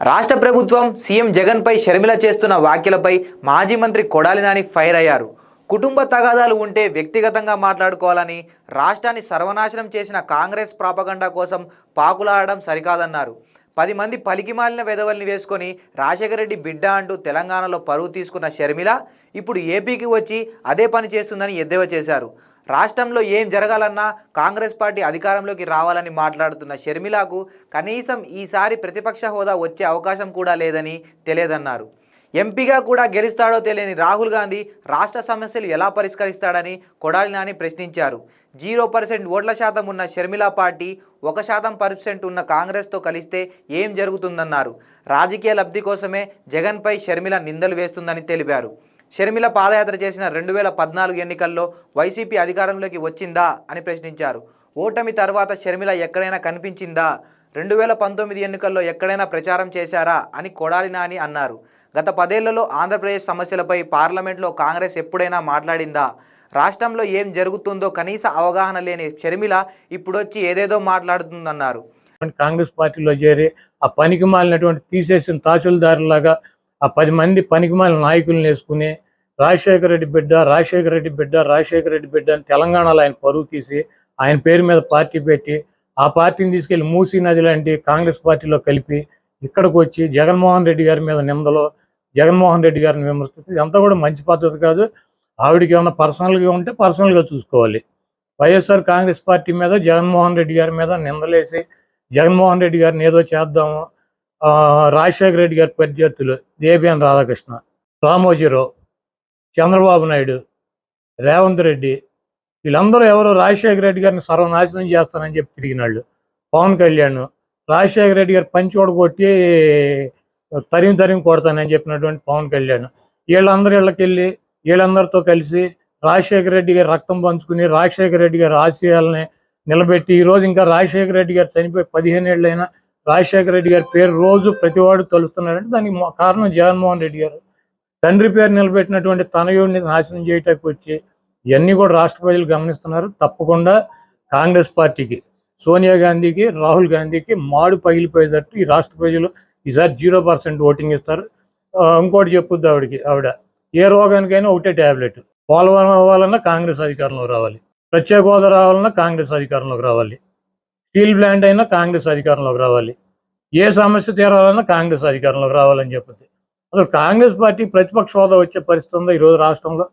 రాష్ట్ర ప్రభుత్వం సీఎం జగన్పై షర్మిల చేస్తున్న వ్యాఖ్యలపై మాజీ మంత్రి కొడాలి నాని ఫైర్ అయ్యారు. కుటుంబ తగాదాలు ఉంటే వ్యక్తిగతంగా మాట్లాడుకోవాలని రాష్ట్రాన్ని సర్వనాశనం చేసిన కాంగ్రెస్ ప్రాపగండా కోసం పాకులాడడం సరికాదన్నారు. పది మంది పలికిమాలిన వెధవల్ని వేసుకొని రాజశేఖర రెడ్డి బిడ్డ అంటూ తెలంగాణలో పరువు తీసుకున్న షర్మిల ఇప్పుడు ఏపీకి వచ్చి అదే పని చేస్తుందని ఎద్దేవా చేశారు. రాష్ట్రంలో ఏం జరగాలన్నా కాంగ్రెస్ పార్టీ అధికారంలోకి రావాలని మాట్లాడుతున్న షర్మిలాకు కనీసం ఈసారి ప్రతిపక్ష హోదా వచ్చే అవకాశం కూడా లేదని తెలియదన్నారు. ఎంపీగా కూడా గెలుస్తాడో తెలియని రాహుల్ గాంధీ రాష్ట్ర సమస్యలు ఎలా పరిష్కరిస్తాడని కొడాలి నాని ప్రశ్నించారు. జీరో పర్సెంట్ ఓట్ల శాతం ఉన్న షర్మిల పార్టీ ఒక శాతం పర్సెంట్ ఉన్న కాంగ్రెస్తో కలిస్తే ఏం జరుగుతుందన్నారు. రాజకీయ లబ్ధి కోసమే జగన్పై షర్మిల నిందలు వేస్తుందని తెలిపారు. షర్మిల పాదయాత్ర చేసిన రెండు వేల పద్నాలుగు ఎన్నికల్లో వైసీపీ అధికారంలోకి వచ్చిందా అని ప్రశ్నించారు. ఓటమి తర్వాత షర్మిల ఎక్కడైనా కనిపించిందా? రెండు వేల పంతొమ్మిది ఎన్నికల్లో ఎక్కడైనా ప్రచారం చేశారా అని కొడాలి నాని అన్నారు. గత పదేళ్ళలో ఆంధ్రప్రదేశ్ సమస్యలపై పార్లమెంట్లో కాంగ్రెస్ ఎప్పుడైనా మాట్లాడిందా? రాష్ట్రంలో ఏం జరుగుతుందో కనీస అవగాహన లేని షర్మిల ఇప్పుడొచ్చి ఏదేదో మాట్లాడుతుందన్నారు. కాంగ్రెస్ పార్టీలో చేరి ఆ పనికి మాలినటువంటి తీసేసిన తహసీల్దారులాగా ఆ పది మంది పనికిమాలిన నాయకులను వేసుకుని రాజశేఖర రెడ్డి బిడ్డ రాజశేఖర రెడ్డి బిడ్డ రాజశేఖర రెడ్డి బిడ్డ అని తెలంగాణలో ఆయన పరువు తీసి ఆయన పేరు మీద పార్టీ పెట్టి ఆ పార్టీని తీసుకెళ్ళి మూసీ నది లాంటి కాంగ్రెస్ పార్టీలో కలిపి ఇక్కడికి వచ్చి జగన్మోహన్ రెడ్డి గారి మీద నిందలు జగన్మోహన్ రెడ్డి గారిని విమర్శిస్తుంది ఇదంతా కూడా మంచి పద్ధతి కాదు. ఆవిడకి ఏమైనా పర్సనల్గా ఉంటే పర్సనల్గా చూసుకోవాలి. వైఎస్ఆర్ కాంగ్రెస్ పార్టీ మీద జగన్మోహన్ రెడ్డి గారి మీద నిందలేసి జగన్మోహన్ రెడ్డి గారిని ఏదో చేద్దాము రాజశేఖర రెడ్డి గారి ప్రత్యర్థులు దేబిఎన్ రాధాకృష్ణ రామోజీరావు చంద్రబాబు నాయుడు రేవంత్ రెడ్డి వీళ్ళందరూ ఎవరు రాజశేఖర రెడ్డి గారిని సర్వనాశనం చేస్తానని చెప్పి తిరిగినాళ్ళు. పవన్ కళ్యాణ్ రాజశేఖర రెడ్డి గారు పంచి కొట్టి తరిమి తరిమి కొడతానని చెప్పినటువంటి పవన్ కళ్యాణ్. వీళ్ళందరూ ఇళ్ళకెళ్ళి వీళ్ళందరితో కలిసి రాజశేఖర రెడ్డి గారి రక్తం పంచుకుని రాజశేఖర రెడ్డి గారి ఆశయాలని నిలబెట్టి ఈ రోజు ఇంకా రాజశేఖర రెడ్డి గారు చనిపోయి పదిహేను ఏళ్ళైనా రాజశేఖర రెడ్డి గారి పేరు రోజు ప్రతివాడు తలుస్తున్నాడంటే దానికి కారణం జగన్మోహన్ రెడ్డి గారు. తండ్రి పేరు నిలబెట్టినటువంటి తనయుడిని నాశనం చేయటానికి వచ్చి ఇవన్నీ కూడా రాష్ట్ర ప్రజలు గమనిస్తున్నారు. తప్పకుండా కాంగ్రెస్ పార్టీకి సోనియా గాంధీకి రాహుల్ గాంధీకి మాడు పగిలిపోయేటట్టు ఈ రాష్ట్ర ప్రజలు ఈసారి జీరో పర్సెంట్ ఓటింగ్ ఇస్తారు. ఇంకోటి చెప్పుద్ది ఆవిడకి ఆవిడ ఏ రోగానికైనా ఒకటే ట్యాబ్లెట్ పోలవరం అవ్వాలన్నా కాంగ్రెస్ అధికారంలోకి రావాలి. ప్రత్యేక హోదా రావాలన్నా కాంగ్రెస్ అధికారంలోకి రావాలి. స్టీల్ ప్లాంట్ అయినా కాంగ్రెస్ అధికారంలోకి రావాలి. ఏ సమస్య తీరాలన్నా కాంగ్రెస్ అధికారంలోకి రావాలని చెప్పింది అసలు కాంగ్రెస్ పార్టీ ప్రతిపక్ష హోదా వచ్చే పరిస్థితి ఉందా ఈరోజు రాష్ట్రంలో?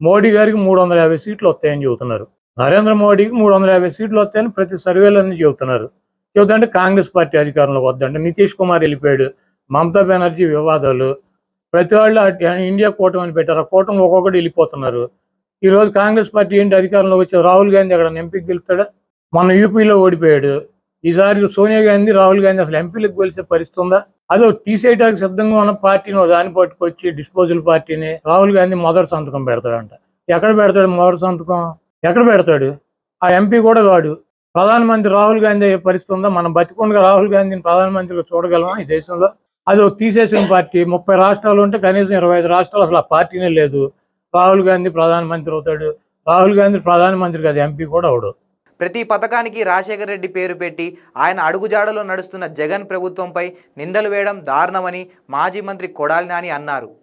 మోడీ గారికి మూడు వందల యాభై సీట్లు వస్తాయని చెబుతున్నారు. నరేంద్ర మోడీకి మూడు వందల యాభై సీట్లు వస్తాయని ప్రతి సర్వేలన్నీ చెబుతున్నారు. చెబుతుంటే కాంగ్రెస్ పార్టీ అధికారంలోకి వద్దంటే నితీష్ కుమార్ వెళ్ళిపోయాడు. మమతా బెనర్జీ వివాదాలు. ప్రతి వాళ్ళు అటు ఇండియా కూటమి అని పెట్టారు. ఆ కూటమి ఒక్కొక్కటి వెళ్ళిపోతున్నారు. ఈ రోజు కాంగ్రెస్ పార్టీ ఏంటి అధికారంలోకి వచ్చే? రాహుల్ గాంధీ అక్కడ ఎంపీకి గెలుపుతాడా? మన యూపీలో ఓడిపోయాడు. ఈసారి సోనియా గాంధీ రాహుల్ గాంధీ అసలు ఎంపీలకు గెలిచే పరిస్థితి ఉందా? అదో తీసేయడానికి సిద్ధంగా ఉన్న పార్టీని దాన్ని పట్టుకొచ్చి డిస్పోజల్ పార్టీని రాహుల్ గాంధీ మొదటి సంతకం పెడతాడంట. ఎక్కడ పెడతాడు మొదటి సంతకం? ఎక్కడ పెడతాడు? ఆ ఎంపీ కూడా కాడు. ప్రధానమంత్రి రాహుల్ గాంధీ అయ్యే పరిస్థితి ఉందా? మనం బతికొండగా రాహుల్ గాంధీని ప్రధానమంత్రిగా చూడగలమా ఈ దేశంలో? అది ఒక తీసేసిన పార్టీ ముప్పై రాష్ట్రాలు ఉంటే కనీసం ఇరవై ఐదు రాష్ట్రాలు అసలు ఆ పార్టీనే లేదు. రాహుల్ గాంధీ ప్రధానమంత్రి అవుతాడు. రాహుల్ గాంధీ ప్రధానమంత్రి కాదు ఎంపీ కూడా అవడు. ప్రతి పథకానికి రాజశేఖర రెడ్డి పేరు పెట్టి ఆయన అడుగుజాడలో నడుస్తున్న జగన్ ప్రభుత్వంపై నిందలు వేయడం దారుణమని మాజీ మంత్రి కొడాలి నాని అన్నారు.